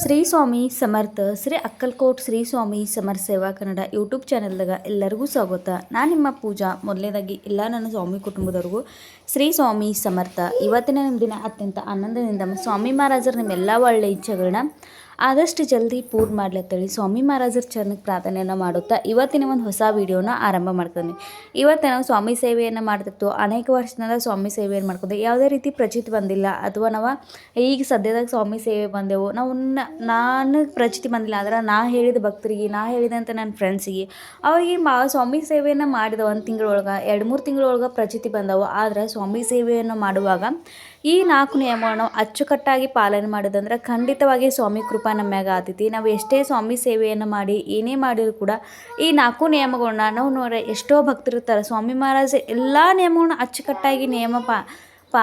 ಶ್ರೀ ಸ್ವಾಮಿ ಸಮರ್ಥ, ಶ್ರೀ ಅಕ್ಕಲ್ಕೋಟ್ ಶ್ರೀ ಸ್ವಾಮಿ ಸಮರ್ಥ ಸೇವಾ ಕನ್ನಡ ಯೂಟ್ಯೂಬ್ ಚಾನಲ್ದಾಗ ಎಲ್ಲರಿಗೂ ಸ್ವಾಗತ. ನಾನು ನಿಮ್ಮ ಪೂಜಾ ಮೊದಲನೇದಾಗಿ ಎಲ್ಲ ನನ್ನ ಸ್ವಾಮಿ ಕುಟುಂಬದವ್ರಿಗೂ ಶ್ರೀ ಸ್ವಾಮಿ ಸಮರ್ಥ. ಇವತ್ತಿನ ನಿಮ್ಮ ದಿನ ಅತ್ಯಂತ ಆನಂದದಿಂದ ಸ್ವಾಮಿ ಮಹಾರಾಜರು ನಿಮ್ಮೆಲ್ಲ ಒಳ್ಳೆಯ ಇಚ್ಛೆಗಳನ್ನ ಆದಷ್ಟು ಜಲ್ದಿ ಪೂರ್ಣ ಮಾಡ್ಲತ್ತೇಳಿ ಸ್ವಾಮಿ ಮಹಾರಾಜರ ಚರಣಕ್ಕೆ ಪ್ರಾರ್ಥನೆಯನ್ನು ಮಾಡುತ್ತಾ ಇವತ್ತಿನ ಒಂದು ಹೊಸ ವಿಡಿಯೋನ ಆರಂಭ ಮಾಡ್ತೀನಿ. ಇವತ್ತು ನಾವು ಸ್ವಾಮಿ ಸೇವೆಯನ್ನು ಮಾಡ್ತಿತ್ತು. ಅನೇಕ ವರ್ಷದಿಂದ ಸ್ವಾಮಿ ಸೇವೆಯನ್ನು ಮಾಡ್ಕೊಂಡೆ. ಯಾವುದೇ ರೀತಿ ಪ್ರಚಿತಿ ಬಂದಿಲ್ಲ. ಅಥವಾ ನಾವು ಈಗ ಸದ್ಯದಾಗ ಸ್ವಾಮಿ ಸೇವೆ ಬಂದೆವು. ನಾವು ನಾನು ಪ್ರಚಿತಿ ಬಂದಿಲ್ಲ. ಆದ್ರೆ ನಾ ಹೇಳಿದ ಭಕ್ತರಿಗೆ, ನಾ ಹೇಳಿದಂಥ ನನ್ನ ಫ್ರೆಂಡ್ಸಿಗೆ ಅವ್ರಿಗೆ ಮಾ, ಸ್ವಾಮಿ ಸೇವೆಯನ್ನು ಮಾಡಿದ ಒಂದು ತಿಂಗಳೊಳಗೆ, ಎರಡು ಮೂರು ತಿಂಗಳೊಳಗೆ ಪ್ರಚಿತಿ ಬಂದವು. ಆದ್ರೆ ಸ್ವಾಮಿ ಸೇವೆಯನ್ನು ಮಾಡುವಾಗ ಈ ನಾಲ್ಕು ನಿಯಮಗಳನ್ನು ಅಚ್ಚುಕಟ್ಟಾಗಿ ಪಾಲನೆ ಮಾಡೋದಂದ್ರೆ ಖಂಡಿತವಾಗಿ ಸ್ವಾಮಿ ಕೃಪಾ ನಮ್ಮ ಮ್ಯಾಗ ಆತೈತಿ. ನಾವು ಎಷ್ಟೇ ಸ್ವಾಮಿ ಸೇವೆಯನ್ನು ಮಾಡಿ, ಏನೇ ಮಾಡಿದ್ರು ಕೂಡ ಈ ನಾಲ್ಕು ನಿಯಮಗಳನ್ನ ನಾವು ನೋಡ್ರೆ ಎಷ್ಟೋ ಭಕ್ತರಿರ್ತಾರೆ ಸ್ವಾಮಿ ಮಹಾರಾಜ ಎಲ್ಲ ನಿಯಮಗಳನ್ನ ಅಚ್ಚುಕಟ್ಟಾಗಿ ನಿಯಮ ಪಾ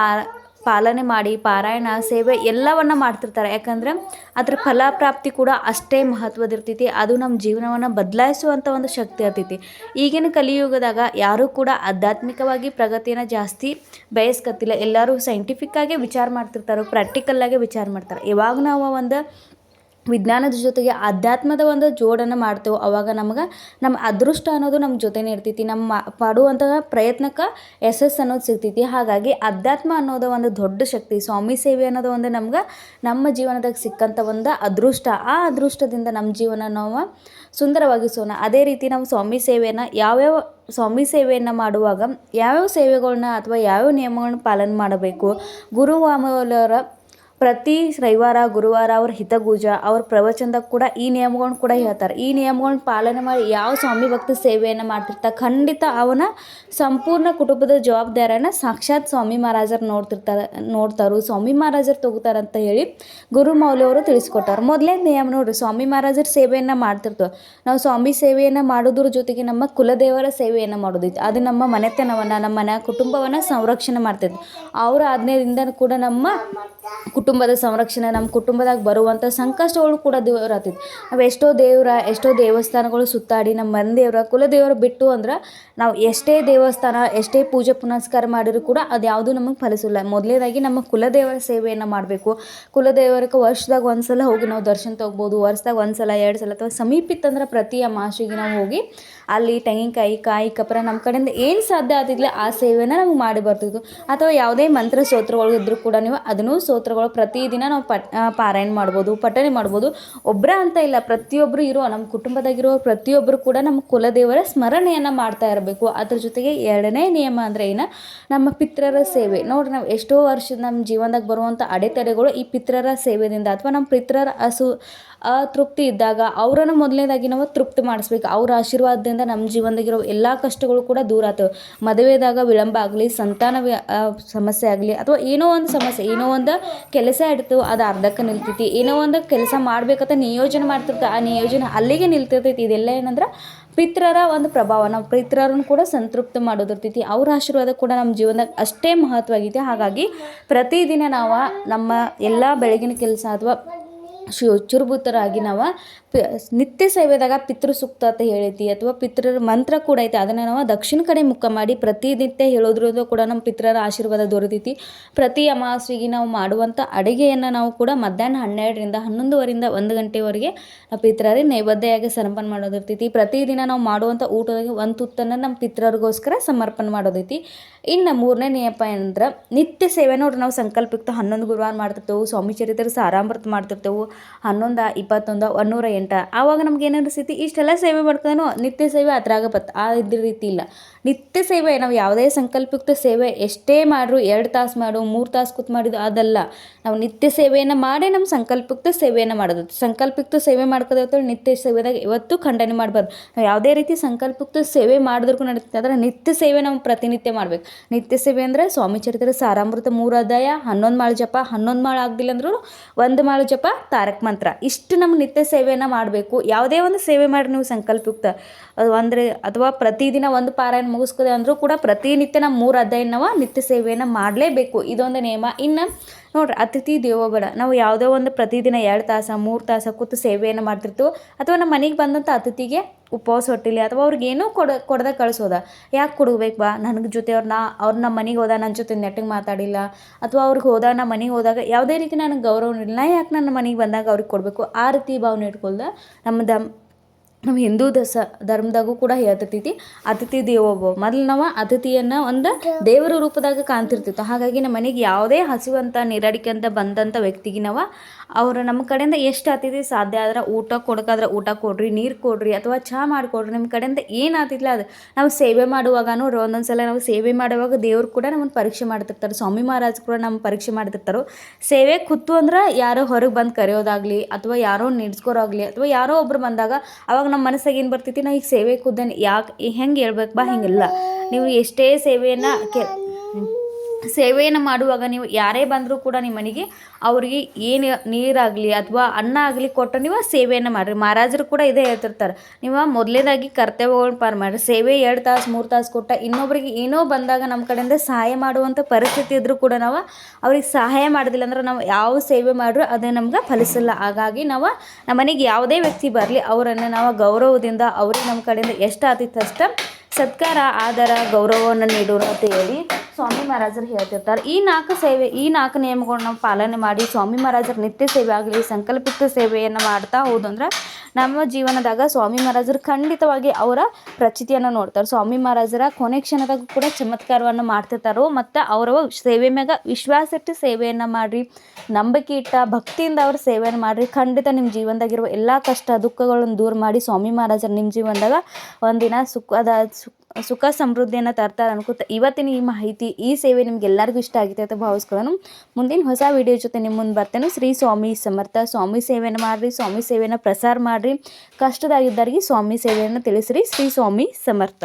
ಪಾಲನೆ ಮಾಡಿ, ಪಾರಾಯಣ, ಸೇವೆ ಎಲ್ಲವನ್ನ ಮಾಡ್ತಿರ್ತಾರೆ. ಯಾಕಂದ್ರೆ ಅದ್ರ ಫಲಪ್ರಾಪ್ತಿ ಕೂಡ ಅಷ್ಟೇ ಮಹತ್ವದಿರ್ತೈತಿ. ಅದು ನಮ್ಮ ಜೀವನವನ್ನು ಬದಲಾಯಿಸುವಂಥ ಒಂದು ಶಕ್ತಿ ಇರ್ತೈತಿ ಈಗಿನ ಕಲಿಯುಗದಾಗ ಯಾರೂ ಕೂಡ ಆಧ್ಯಾತ್ಮಿಕವಾಗಿ ಪ್ರಗತಿಯನ್ನು ಜಾಸ್ತಿ ಬಯಸ್ಕತ್ತಿಲ್ಲ. ಎಲ್ಲರೂ ಸೈಂಟಿಫಿಕ್ಕಾಗೆ ವಿಚಾರ ಮಾಡ್ತಿರ್ತಾರೆ ಪ್ರಾಕ್ಟಿಕಲ್ಲಾಗೆ ವಿಚಾರ ಮಾಡ್ತಾರೆ. ಯಾವಾಗ ನಾವು ಒಂದು ವಿಜ್ಞಾನದ ಜೊತೆಗೆ ಅಧ್ಯಾತ್ಮದ ಒಂದು ಜೋಡನ್ನು ಮಾಡ್ತೇವೆ. ಅವಾಗ ನಮ್ಗೆ ನಮ್ಮ ಅದೃಷ್ಟ ಅನ್ನೋದು ನಮ್ಮ ಜೊತೆನೇ ಇರ್ತೈತಿ. ನಮ್ಮ ಪಡುವಂತಹ ಪ್ರಯತ್ನಕ್ಕೆ ಯಶಸ್ಸು ಅನ್ನೋದು ಸಿಗ್ತೈತಿ. ಹಾಗಾಗಿ ಅಧ್ಯಾತ್ಮ ಅನ್ನೋದು ಒಂದು ದೊಡ್ಡ ಶಕ್ತಿ. ಸ್ವಾಮಿ ಸೇವೆ ಅನ್ನೋದು ಒಂದು ನಮ್ಗೆ ನಮ್ಮ ಜೀವನದಾಗ ಸಿಕ್ಕಂಥ ಒಂದು ಅದೃಷ್ಟ. ಆ ಅದೃಷ್ಟದಿಂದ ನಮ್ಮ ಜೀವನ ನಾವು ಸುಂದರವಾಗಿಸೋಣ. ಅದೇ ರೀತಿ ನಾವು ಸ್ವಾಮಿ ಸೇವೆಯನ್ನು ಯಾವ್ಯಾವ ಸ್ವಾಮಿ ಸೇವೆಯನ್ನು ಮಾಡುವಾಗ ಯಾವ್ಯಾವ ಸೇವೆಗಳನ್ನ ಅಥವಾ ಯಾವ್ಯಾವ ನಿಯಮಗಳನ್ನ ಪಾಲನೆ ಮಾಡಬೇಕು. ಗುರುವಾಮಲರ ಪ್ರತಿ ರವಿವಾರ ಗುರುವಾರ ಅವ್ರ ಹಿತಗೂಜ ಅವ್ರ ಪ್ರವಚನದಾಗ ಕೂಡ ಈ ನಿಯಮಗಳನ್ನ ಕೂಡ ಹೇಳ್ತಾರೆ. ಈ ನಿಯಮಗಳನ್ನ ಪಾಲನೆ ಮಾಡಿ ಯಾವ ಸ್ವಾಮಿ ಭಕ್ತ ಸೇವೆಯನ್ನು ಮಾಡ್ತಿರ್ತಾರೆ ಖಂಡಿತ ಅವನ ಸಂಪೂರ್ಣ ಕುಟುಂಬದ ಜವಾಬ್ದಾರಿಯನ್ನು ಸಾಕ್ಷಾತ್ ಸ್ವಾಮಿ ಮಹಾರಾಜರು ನೋಡ್ತಿರ್ತಾರೆ, ನೋಡ್ತಾರು, ಸ್ವಾಮಿ ಮಹಾರಾಜರು ತಗೋತಾರಂತ ಹೇಳಿ ಗುರು ಮೌಲ್ಯವರು ತಿಳಿಸ್ಕೊಟ್ಟಾರೆ. ಮೊದಲೇ ನಿಯಮ ನೋಡ್ರಿ, ಸ್ವಾಮಿ ಮಹಾರಾಜರ ಸೇವೆಯನ್ನು ಮಾಡ್ತಿರ್ತೇವೆ ನಾವು ಸ್ವಾಮಿ ಸೇವೆಯನ್ನು ಮಾಡೋದ್ರ ಜೊತೆಗೆ ನಮ್ಮ ಕುಲದೇವರ ಸೇವೆಯನ್ನು ಮಾಡೋದಿತ್ತು ಅದು ನಮ್ಮ ಮನೆತನವನ್ನು, ನಮ್ಮ ಮನೆ ಕುಟುಂಬವನ್ನು ಸಂರಕ್ಷಣೆ ಮಾಡ್ತಿದ್ವಿ ಅವರ ಆಜ್ಞೆಯಿಂದ ಕೂಡ ನಮ್ಮ ಕುಟುಂಬದ ಸಂರಕ್ಷಣೆ ನಮ್ಮ ಕುಟುಂಬದಾಗ ಬರುವಂಥ ಸಂಕಷ್ಟಗಳು ಕೂಡ ದೂರ ಆಗ್ತೈತಿ ನಾವು ಎಷ್ಟೋ ದೇವರ, ಎಷ್ಟೋ ದೇವಸ್ಥಾನಗಳು ಸುತ್ತಾಡಿ ನಮ್ಮ ಮನೆ ದೇವರ ಕುಲದೇವರು ಬಿಟ್ಟು ಅಂದ್ರೆ ನಾವು ಎಷ್ಟೇ ದೇವಸ್ಥಾನ, ಎಷ್ಟೇ ಪೂಜೆ ಪುನಸ್ಕಾರ ಮಾಡಿದ್ರು ಕೂಡ ಅದು ಯಾವುದೂ ನಮಗೆ ಫಲಿಸಿಲ್ಲ. ಮೊದಲನೇದಾಗಿ ನಮ್ಮ ಕುಲದೇವರ ಸೇವೆಯನ್ನು ಮಾಡಬೇಕು. ಕುಲದೇವರಕ್ಕೆ ವರ್ಷದಾಗ ಒಂದ್ಸಲ ಹೋಗಿ ನಾವು ದರ್ಶನ ತೊಗ್ಬೋದು. ವರ್ಷದಾಗ ಒಂದ್ಸಲ ಎರಡು ಸಲ ಅಥವಾ ಸಮೀಪಿತ್ತಂದ್ರೆ ಪ್ರತಿ ಮಾಸಿಗೆ ನಾವು ಹೋಗಿ ಅಲ್ಲಿ ತೆಂಗಿನಕಾಯಿ, ಕಾಯಿ, ಕಪರ ನಮ್ಮ ಕಡೆಯಿಂದ ಏನು ಸಾಧ್ಯ ಆಗ್ತಿದ್ಲ ಆ ಸೇವೆನ ನಮ್ಗೆ ಮಾಡಿ ಬರ್ತಿತ್ತು. ಅಥವಾ ಯಾವುದೇ ಮಂತ್ರ ಸ್ತೋತ್ರಗಳು ಇದ್ದರೂ ಕೂಡ ನೀವು ಅದನ್ನು ಸ್ತೋತ್ರಗಳು ಪ್ರತಿದಿನ ನಾವು ಪಟ್ ಪಾರಾಯಣ ಮಾಡ್ಬೋದು, ಪಠಣೆ ಮಾಡ್ಬೋದು. ಒಬ್ಬರೇ ಅಂತ ಇಲ್ಲ ಪ್ರತಿಯೊಬ್ಬರು ಇರೋ ನಮ್ಮ ಕುಟುಂಬದಾಗಿರೋ ಪ್ರತಿಯೊಬ್ಬರು ಕೂಡ ನಮ್ಮ ಕುಲದೇವರ ಸ್ಮರಣೆಯನ್ನು ಮಾಡ್ತಾ ಇರಬೇಕು. ಅದ್ರ ಜೊತೆಗೆ ಎರಡನೇ ನಿಯಮ ಅಂದರೆ ಏನು? ನಮ್ಮ ಪಿತ್ರರ ಸೇವೆ. ನೋಡಿ ನಾವು ಎಷ್ಟೋ ವರ್ಷದ ನಮ್ಮ ಜೀವನದಾಗ ಬರುವಂಥ ಅಡೆತಡೆಗಳು ಈ ಪಿತ್ರರ ಸೇವೆಯಿಂದ ಅಥವಾ ನಮ್ಮ ಪಿತ್ರರ ಹಸು ಅತೃಪ್ತಿ ಇದ್ದಾಗ ಅವರನ್ನು ಮೊದಲನೇದಾಗಿ ನಾವು ತೃಪ್ತಿ ಮಾಡಿಸ್ಬೇಕು. ಅವ್ರ ಆಶೀರ್ವಾದದಿಂದ ನಮ್ಮ ಜೀವನದಾಗಿರೋ ಎಲ್ಲ ಕಷ್ಟಗಳು ಕೂಡ ದೂರ ಆಗ್ತವೆ. ಮದುವೆದಾಗ ವಿಳಂಬ ಆಗಲಿ, ಸಂತಾನ ಸಮಸ್ಯೆ ಆಗಲಿ, ಅಥವಾ ಏನೋ ಒಂದು ಸಮಸ್ಯೆ, ಏನೋ ಒಂದು ಕೆಲಸ ಇಡ್ತು, ಅದು ಅರ್ಧಕ್ಕೆ ನಿಲ್ತೈತಿ. ಏನೋ ಒಂದು ಕೆಲಸ ಮಾಡ್ಬೇಕಂತ ನಿಯೋಜನೆ ಮಾಡ್ತಿರ್ತ, ಆ ನಿಯೋಜನೆ ಅಲ್ಲಿಗೆ ನಿಲ್ತಿರ್ತೈತಿ. ಇದೆಲ್ಲ ಏನಂದ್ರೆ ಪಿತ್ರರ ಒಂದು ಪ್ರಭಾವ. ನಾವು ಪಿತ್ರರನ್ನು ಕೂಡ ಸಂತೃಪ್ತಿ ಮಾಡೋದಿರ್ತೈತಿ. ಅವ್ರ ಆಶೀರ್ವಾದ ಕೂಡ ನಮ್ಮ ಜೀವನದಾಗ ಅಷ್ಟೇ ಮಹತ್ವ ಆಗೈತೆ. ಹಾಗಾಗಿ ಪ್ರತಿದಿನ ನಾವು ನಮ್ಮ ಎಲ್ಲ ಬೆಳಗಿನ ಕೆಲಸ ಅಥವಾ ಶು ನಾವು ಪಿ ನಿತ್ಯ ಸೇವೆದಾಗ ಪಿತೃ ಸೂಕ್ತ ಅಂತ ಹೇಳೈತಿ ಅಥವಾ ಪಿತೃರ ಮಂತ್ರ ಕೂಡ ಐತಿ. ಅದನ್ನು ನಾವು ದಕ್ಷಿಣ ಕಡೆ ಮುಖ ಮಾಡಿ ಪ್ರತಿನಿತ್ಯ ಹೇಳೋದ್ರಿಂದ ಕೂಡ ನಮ್ಮ ಪಿತೃರ ಆಶೀರ್ವಾದ ದೊರೆತೈತಿ. ಪ್ರತಿ ಅಮಾವಾಸ್ಯೆಗೆ ನಾವು ಮಾಡುವಂಥ ಅಡುಗೆಯನ್ನು ನಾವು ಕೂಡ ಮಧ್ಯಾಹ್ನ ಹನ್ನೆರಡರಿಂದ ಹನ್ನೊಂದುವರೆಯಿಂದ ಒಂದು ಗಂಟೆವರೆಗೆ ನಾವು ಪಿತ್ರರಿಗೆ ನೈವೇದ್ಯವಾಗಿ ಸಮರ್ಪಣೆ ಮಾಡೋದಿರ್ತೈತಿ. ಪ್ರತಿದಿನ ನಾವು ಮಾಡುವಂಥ ಊಟದಾಗ ಒಂದು ತುತ್ತನ್ನು ನಮ್ಮ ಪಿತೃರಿಗೋಸ್ಕರ ಸಮರ್ಪಣೆ ಮಾಡೋದೈತಿ. ಇನ್ನು ಮೂರನೇ ನಿಯಪ ಏನಂದ್ರೆ ನಿತ್ಯ ಸೇವೆ ನೋಡ್ರಿ ನಾವು ಸಂಕಲ್ಪಯುಕ್ತ ಹನ್ನೊಂದು ಗುರುವಾರ ಮಾಡ್ತಿರ್ತೇವೆ, ಸ್ವಾಮಿ ಚರಿತ್ರೆ ಸಾರಾಮೃತ ಮಾಡ್ತಿರ್ತೇವೆ ಹನ್ನೊಂದು, ಇಪ್ಪತ್ತೊಂದು, ಒನ್ನೂರ ಎಂಟು. ಆವಾಗ ನಮ್ಗೆ ಏನು ಅನಿಸ್ತೈತಿ ಇಷ್ಟೆಲ್ಲ ಸೇವೆ ಮಾಡ್ಕೊಂಡು ನಿತ್ಯ ಸೇವೆ ಅದ್ರಾಗ ಬತ್ತ ಆ ಇದ್ರ ರೀತಿ ಇಲ್ಲ. ನಿತ್ಯ ಸೇವೆ, ನಾವು ಯಾವುದೇ ಸಂಕಲ್ಪಯುಕ್ತ ಸೇವೆ ಎಷ್ಟೇ ಮಾಡ್ರು, ಎರಡು ತಾಸು ಮಾಡು, ಮೂರು ತಾಸು ಕೂತ್ ಮಾಡಿದ್ದು ಅದಲ್ಲ. ನಾವು ನಿತ್ಯ ಸೇವೆಯನ್ನು ಮಾಡಿ ನಮ್ಮ ಸಂಕಲ್ಪಯುಕ್ತ ಸೇವೆಯನ್ನು ಮಾಡೋದು. ಸಂಕಲ್ಪಯುಕ್ತ ಸೇವೆ ಮಾಡ್ಕೋದೇವತ್ತೇಳಿ ನಿತ್ಯ ಸೇವೆದಾಗ ಇವತ್ತು ಖಂಡನೆ ಮಾಡಬಾರ್ದು. ನಾವು ಯಾವುದೇ ರೀತಿ ಸಂಕಲ್ಪಯುಕ್ತ ಸೇವೆ ಮಾಡಿದ್ರು ನಡೀತದೆ ಆದರೆ ನಿತ್ಯ ಸೇವೆ ನಾವು ಪ್ರತಿನಿತ್ಯ ಮಾಡ್ಬೇಕು. ನಿತ್ಯ ಸೇವೆ ಅಂದರೆ ಸ್ವಾಮಿ ಚರಿತ್ರೆ ಸಾರಾಮೃತ ಮೂರು ಅಧ್ಯಾಯ, ಹನ್ನೊಂದು ಮಾಳು ಜಪ, ಹನ್ನೊಂದು ಮಾಳು ಆಗಲಿಲ್ಲ ಅಂದ್ರೂ ಒಂದು ಮಾಳು ಜಪ ತಾರಕ ಮಂತ್ರ. ಇಷ್ಟು ನಮ್ಮ ನಿತ್ಯ ಸೇವೆಯನ್ನು ಮಾಡಬೇಕು. ಯಾವುದೇ ಒಂದು ಸೇವೆ ಮಾಡಿ ನೀವು ಸಂಕಲ್ಪಯುಕ್ತ. ಅದು ಅಂದರೆ ಅಥವಾ ಪ್ರತಿದಿನ ಒಂದು ಪಾರಾಯಣ ಮುಗಿಸ್ಕೋದೆ ಅಂದರೂ ಕೂಡ ಪ್ರತಿನಿತ್ಯ ನಮ್ಮ ಮೂರು ಅಧ್ಯಾಯನವ ನಿತ್ಯ ಸೇವೆಯನ್ನು ಮಾಡಲೇಬೇಕು. ಇದೊಂದು ನಿಯಮ. ಇನ್ನು ನೋಡ್ರಿ, ಅತಿಥಿ ದೇವೋಭವ. ನಾವು ಯಾವುದೋ ಒಂದು ಪ್ರತಿದಿನ ಎರಡು ತಾಸು, ಮೂರು ತಾಸು ಕೂತು ಸೇವೆಯನ್ನು ಮಾಡ್ತಿರ್ತೀವೋ, ಅಥವಾ ನಮ್ಮ ಮನೆಗೆ ಬಂದಂಥ ಅತಿಥಿಗೆ ಉಪವಾಸ ಹೊಟ್ಟಿಲಿ, ಅಥವಾ ಅವ್ರಿಗೆ ಏನೂ ಕೊಡ, ಕೊಡದೆ ಕಳಿಸೋದ. ಯಾಕೆ ಕೊಡಬೇಕು ಬಾ, ನನಗೆ ಜೊತೆ ಅವ್ರನ್ನ ಅವ್ರು ನಮ್ಮ ಮನೆಗೆ ಹೋದ ನನ್ನ ಜೊತೆ ನೆಟ್ಟಿಗೆ ಮಾತಾಡಿಲ್ಲ, ಅಥವಾ ಅವ್ರಿಗೆ ಹೋದ ನಮ್ಮ ಮನೆಗೆ ಹೋದಾಗ ಯಾವುದೇ ರೀತಿ ನನಗೆ ಗೌರವ ಇಲ್ಲ ಯಾಕೆ ನನ್ನ ಮನೆಗೆ ಬಂದಾಗ ಅವ್ರಿಗೆ ಕೊಡಬೇಕು? ಆ ರೀತಿ ಭಾವನೆ ಇಟ್ಕೊಳ್ದ ನಮ್ಮ ದಮ್ ನಮ್ಮ ಹಿಂದೂ ದಸ ಧರ್ಮದಾಗೂ ಕೂಡ ಹೇಳ್ತಿರ್ತೈತಿ ಅತಿಥಿ ದೇವೋಭವ ಮೊದಲು ನಾವು ಅತಿಥಿಯನ್ನು ಒಂದು ದೇವರ ರೂಪದಾಗ ಕಾಣ್ತಿರ್ತಿತ್ತು. ಹಾಗಾಗಿ ನಮ್ಮ ಮನೆಗೆ ಯಾವುದೇ ಹಸಿವಂತ, ನೀರಾಡಿಕೆ ಅಂತ ಬಂದಂಥ ವ್ಯಕ್ತಿಗೆ ನಾವು, ಅವರು ನಮ್ಮ ಕಡೆಯಿಂದ ಎಷ್ಟು ಅತಿಥಿ ಸಾಧ್ಯ ಆದ್ರೆ ಊಟ ಕೊಡೋಕಾದ್ರೆ ಊಟ ಕೊಡ್ರಿ, ನೀರು ಕೊಡ್ರಿ ಅಥವಾ ಚಹಾ ಮಾಡಿಕೊಡ್ರಿ ನಿಮ್ಮ ಕಡೆಯಿಂದ ಏನು ಆತಿಲ್ಲ ಅದು ನಾವು ಸೇವೆ ಮಾಡುವಾಗ ನೋಡ್ರಿ ಒಂದೊಂದು ಸಲ ನಾವು ಸೇವೆ ಮಾಡುವಾಗ ದೇವ್ರು ಕೂಡ ನಮ್ಮನ್ನು ಪರೀಕ್ಷೆ ಮಾಡ್ತಿರ್ತಾರೆ. ಸ್ವಾಮಿ ಮಹಾರಾಜ್ ಕೂಡ ನಮ್ಮ ಪರೀಕ್ಷೆ ಮಾಡ್ತಿರ್ತಾರೆ. ಸೇವೆ ಕೂತು ಅಂದ್ರೆ ಯಾರೋ ಹೊರಗೆ ಬಂದು ಕರೆಯೋದಾಗಲಿ ಅಥವಾ ಯಾರೋ ನಿಡ್ಸ್ಕೊರಾಗಲಿ ಅಥವಾ ಯಾರೋ ಒಬ್ರು ಬಂದಾಗ ಅವಾಗ ನಮ್ಮ ಮನಸ್ಸಾಗ ಏನು ಬರ್ತೈತಿ? ನಾ ಈಗ ಸೇವೆ ಕುದ್ದೇನೆ ಯಾಕೆ ಹೆಂಗೆ ಹೇಳ್ಬೇಕು ಬಾ, ಹಿಂಗಿಲ್ಲ. ನೀವು ಎಷ್ಟೇ ಸೇವೆಯನ್ನು ಕೆ ಸೇವೆಯನ್ನು ಮಾಡುವಾಗ ನೀವು ಯಾರೇ ಬಂದರೂ ಕೂಡ ನಿಮ್ಮ ಮನೆಗೆ ಅವರಿಗೆ ಏನು ನೀರಾಗಲಿ ಅಥವಾ ಅನ್ನ ಆಗಲಿ ಕೊಟ್ಟು ನೀವು ಸೇವೆಯನ್ನು ಮಾಡಿರಿ. ಮಹಾರಾಜರು ಕೂಡ ಇದೇ ಹೇಳ್ತಿರ್ತಾರೆ. ನೀವು ಮೊದಲೇದಾಗಿ ಕರ್ತವ್ಯಗಳನ್ನ ಪಾರು ಮಾಡಿರಿ. ಸೇವೆ ಎರಡು ತಾಸು, ಮೂರು ತಾಸು ಕೊಟ್ಟ ಇನ್ನೊಬ್ಬರಿಗೆ ಏನೋ ಬಂದಾಗ ನಮ್ಮ ಕಡೆಯಿಂದ ಸಹಾಯ ಮಾಡುವಂಥ ಪರಿಸ್ಥಿತಿ ಇದ್ದರೂ ಕೂಡ ನಾವು ಅವ್ರಿಗೆ ಸಹಾಯ ಮಾಡೋದಿಲ್ಲ ಅಂದ್ರೆ ನಾವು ಯಾವ ಸೇವೆ ಮಾಡ್ರೂ ಅದೇ ನಮ್ಗೆ ಫಲಿಸಲ್ಲ. ಹಾಗಾಗಿ ನಾವು ನಮ್ಮ ಮನೆಗೆ ಯಾವುದೇ ವ್ಯಕ್ತಿ ಬರಲಿ ಅವರನ್ನು ನಾವು ಗೌರವದಿಂದ ಅವ್ರಿಗೆ ನಮ್ಮ ಕಡೆಯಿಂದ ಎಷ್ಟು ಆತಿತ್ತು ಅಷ್ಟು ಸತ್ಕಾರ, ಆದರ, ಗೌರವವನ್ನು ನೀಡೋಣ ಅಂತ ಹೇಳಿ ಸ್ವಾಮಿ ಮಹಾರಾಜರು ಹೇಳ್ತಿರ್ತಾರೆ, ಈ ನಾಲ್ಕು ಸೇವೆ, ಈ ನಾಲ್ಕು ನಿಯಮಗಳನ್ನ ಪಾಲನೆ ಮಾಡಿ ಸ್ವಾಮಿ ಮಹಾರಾಜರ ನಿತ್ಯ ಸೇವೆ ಆಗಲಿ, ಸಂಕಲ್ಪಿತ ಸೇವೆಯನ್ನು ಮಾಡ್ತಾ ಹೋದಂದ್ರೆ ನಮ್ಮ ಜೀವನದಾಗ ಸ್ವಾಮಿ ಮಹಾರಾಜರು ಖಂಡಿತವಾಗಿ ಅವರ ಪ್ರಚಿತಿಯನ್ನು ನೋಡ್ತಾರೆ. ಸ್ವಾಮಿ ಮಹಾರಾಜರ ಕೊನೆ ಕ್ಷಣದಾಗ ಕೂಡ ಚಮತ್ಕಾರವನ್ನು ಮಾಡ್ತಿರ್ತಾರೋ, ಮತ್ತು ಅವರ ಸೇವೆ ಮ್ಯಾಗ ವಿಶ್ವಾಸ ಇಟ್ಟು ಸೇವೆಯನ್ನು ಮಾಡಿರಿ ನಂಬಿಕೆ ಇಟ್ಟ ಭಕ್ತಿಯಿಂದ ಅವ್ರ ಸೇವೆಯನ್ನು ಮಾಡಿರಿ. ಖಂಡಿತ ನಿಮ್ಮ ಜೀವನದಾಗಿರುವ ಎಲ್ಲ ಕಷ್ಟ, ದುಃಖಗಳನ್ನು ದೂರ ಮಾಡಿ ಸ್ವಾಮಿ ಮಹಾರಾಜರು ನಿಮ್ಮ ಜೀವನದಾಗ ಒಂದಿನ ಸುಖದ, ಸುಖ ಸುಖ ಸಮೃದ್ಧಿಯನ್ನು ತರ್ತಾರೆ ಅನ್ಕೋತ ಇವತ್ತಿನ ಈ ಮಾಹಿತಿ, ಈ ಸೇವೆ ನಿಮ್ಗೆ ಎಲ್ಲರಿಗೂ ಇಷ್ಟ ಆಗಿದೆ ಅಂತ ಭಾವಿಸ್ಕೊಳ್ಳೋಣ ಮುಂದಿನ ಹೊಸ ವಿಡಿಯೋ ಜೊತೆ ನಿಮ್ಮ ಮುಂದೆ ಬರ್ತೇನೆ. ಶ್ರೀ ಸ್ವಾಮಿ ಸಮರ್ಥ, ಸ್ವಾಮಿ ಸೇವೆಯನ್ನು ಮಾಡಿರಿ, ಸ್ವಾಮಿ ಸೇವೆಯನ್ನು ಪ್ರಸಾರ ಮಾಡಿರಿ. ಕಷ್ಟದಾಗಿದ್ದವರಿಗೆ ಸ್ವಾಮಿ ಸೇವೆಯನ್ನು ತಿಳಿಸ್ರಿ. ಶ್ರೀ ಸ್ವಾಮಿ ಸಮರ್ಥ.